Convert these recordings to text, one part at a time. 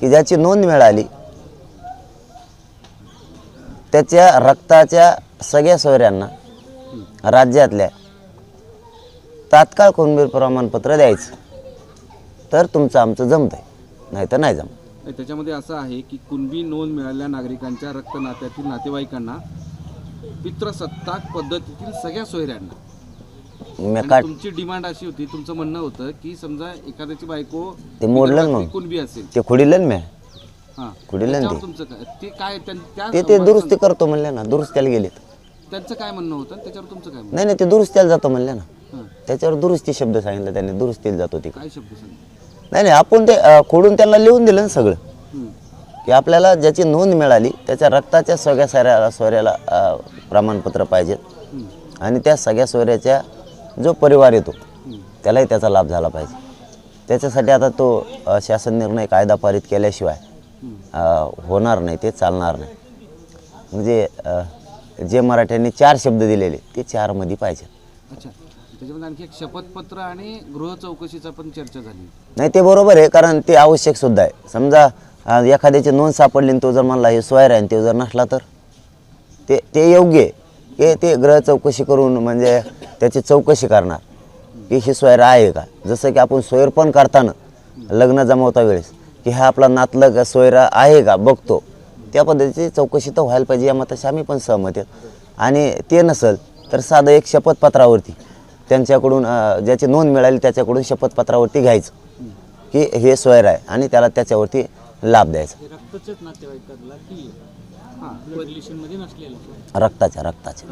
की ज्याची नोंद मिळाली त्याच्या रक्ताच्या सगळ्या सोयऱ्यांना राज्यातल्या तात्काळ कुणबीर प्रमाणपत्र द्यायचं. तर तुमचं आमचं जमतंय नाही तर नाही जमत त्याच्यामध्ये असं आहे की कुणबी नोंद मिळालेल्या नागरिकांच्या रक्त नात्यातील नातेवाईकांना पित्रसत्ताक पद्धतीतील सगळ्या सोयऱ्यांना मी आणि काट तुमची डिमांड अशी होती तुमचं म्हणणं होतं की समजा एखाद्याची बायको ते मोडलं ना असेल. ते खुडीलं ना मी. हा. खुडीलं ना ते. तुमचं काय? ते काय त्यां- त्या ते ते दुरुस्ती करतो म्हणले ना दुरुस्त्याला गेलेत. त्यांचं काय म्हणणं होतं? आणि त्याच्यावर तुमचं काय म्हणणं? नाही नाही ते दुरुस्त्याला जातो म्हणले ना. हां. त्याच्यावर दुरुस्ती शब्द सांगितलं त्यांनी दुरुस्तीला जातो तिकडे काय शब्द सांग नाही नाही आपण ते अं, खोडून त्यांना लिहून दिलं ना सगळं. की आपल्याला ज्याची नोंद मिळाली त्याच्या रक्ताच्या सगळ्या साऱ्या सोयऱ्याला अं, प्रमाणपत्र पाहिजेत. आणि त्या सगळ्या सोयऱ्याच्या जो परिवार येतो. त्यालाही त्याचा लाभ झाला पाहिजे. त्याच्यासाठी आता तो शासन निर्णय कायदा पारित केल्याशिवाय होणार नाही ते चालणार नाही. म्हणजे जे मराठ्यांनी चार शब्द दिलेले ते चारमध्ये पाहिजे. अच्छा. त्याच्यामध्ये आणखी एक शपथपत्र आणि गृह चौकशीचा पण चर्चा झाली. नाही ते बरोबर आहे कारण ते आवश्यक सुद्धा आहे. समजा एखाद्याची नोंद सापडली आणि तो जर म्हणला हे सोयर आहे आणि तो जर नसला तर? ते ते योग्य आहे. की ते ग्रह चौकशी करून म्हणजे त्याची चौकशी करणार. की ही सोयर आहे का? जसं की आपण सोयर पण करताना लग्न जमवता वेळेस की हा आपला नातलग सोयरा आहे का? बघतो. त्या पद्धतीची चौकशी तर व्हायला पाहिजे या मताशी आम्ही पण सहमत आहेत आणि ते नसेल तर साधं एक शपथपत्रावरती त्यांच्याकडून ज्याची नोंद मिळाली त्याच्याकडून शपथपत्रावरती घ्यायचं. की हे सोयर आहे आणि त्याला त्याच्यावरती लाभ द्यायचा. की हां नसलेलं. रक्ताच्या रक्ताच्या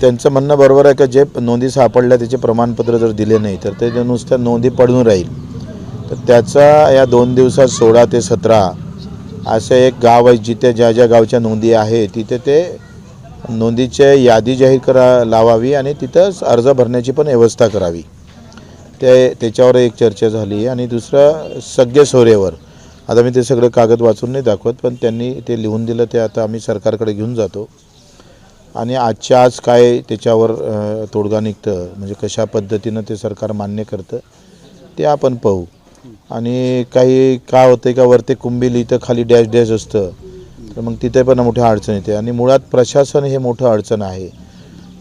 त्यांचं म्हणणं बरोबर आहे की जे नोंदी सापडल्या त्याचे प्रमाणपत्र जर दिले नाही तर ते नुसत्या नोंदी पडून राहील. तर त्याचा या दोन दिवसात सोळा ते सतरा असं एक गाव आहे जिथे ज्या ज्या गावच्या नोंदी आहे तिथे ते नोंदीचे यादी जाहीर करा लावावी आणि तिथंच अर्ज भरण्याची पण व्यवस्था करावी. ते त्याच्यावर एक चर्चा झाली आणि दुसरा सगळे सोरेवर. आता मी ते सगळं कागद वाचून नाही दाखवत पण त्यांनी ते लिहून दिलं ते आता आम्ही सरकारकडे घेऊन जातो. आणि आजच्या आज काय त्याच्यावर तोडगा निघतं म्हणजे कशा पद्धतीनं ते सरकार मान्य करतं ते आपण पाहू. आणि काही काय होतं का वरती कुंभी लिहितं खाली डॅश डॅश असतं तर मग तिथे पण मोठ्या अडचण येते. आणि मुळात प्रशासन हे मोठं अडचण आहे.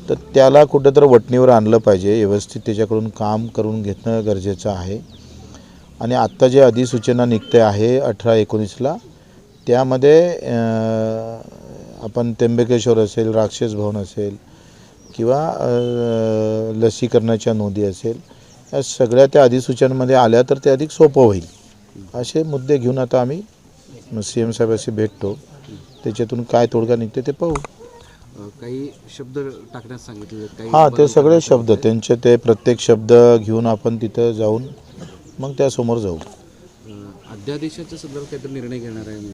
तर त्याला कुठंतरी वटणीवर आणलं पाहिजे. व्यवस्थित त्याच्याकडून काम करून घेणं गरजेचं आहे. आणि आत्ता जे अधिसूचना निघते आहे अठरा एकोणीसला त्यामध्ये आपण त्र्यंबकेश्वर असेल राक्षस भवन असेल किंवा लसीकरणाच्या नोंदी असेल या सगळ्या त्या अधिसूचनांमध्ये आल्या तर ते अधिक सोपं होईल. असे मुद्दे घेऊन आता आम्ही सी एम साहेबाशी भेटतो. त्याच्यातून काय तोडगा निघते ते पाहू. काही शब्द टाकण्यास सांगितले काही हां ते सगळे शब्द त्यांचे ते प्रत्येक शब्द घेऊन आपण तिथं जाऊन मग त्यासमोर जाऊ. अध्यादेशाच्या संदर्भात काहीतरी निर्णय घेणार आहे